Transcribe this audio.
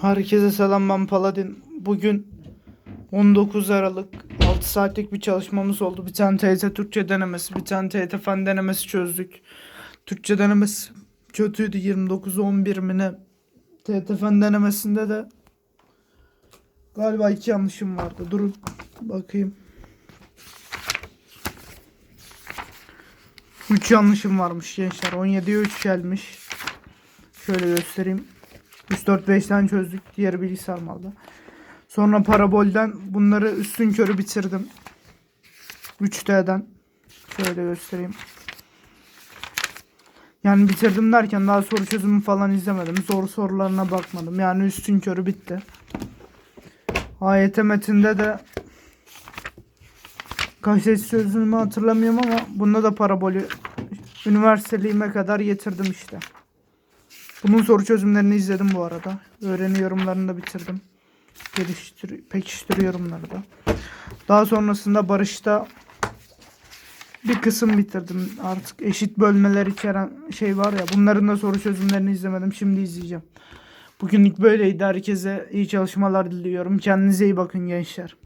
Herkese selam ben Paladin. Bugün 19 Aralık 6 saatlik bir çalışmamız oldu. Bir tane TYT Türkçe denemesi, bir tane TYT Fen denemesi çözdük. Türkçe denemesi kötüydü 29-11 mi ne? TYT Fen denemesinde de galiba iki yanlışım vardı. Durun bakayım. 3 yanlışım varmış gençler. 17'ye 3 gelmiş. Şöyle göstereyim. 3 4 5'ten çözdük. Diğeri bilgisayar malda. Sonra parabolden bunları üstün körü bitirdim. 3D'den. Şöyle göstereyim. Yani bitirdim derken daha soru çözümü falan izlemedim. Zor sorularına bakmadım. Yani üstün körü bitti. AYT metinde de kaç test çözümümü hatırlamıyorum ama bunda da parabolü üniversiteliğime kadar getirdim işte. Bunun soru çözümlerini izledim bu arada. Öğreni yorumlarını da bitirdim. Geliştir pekiştiriyorum bunları da. Daha sonrasında Barış'ta bir kısım bitirdim. Artık eşit bölmeler içeren şey var ya. Bunların da soru çözümlerini izlemedim. Şimdi izleyeceğim. Bugünlük böyleydi. Herkese iyi çalışmalar diliyorum. Kendinize iyi bakın gençler.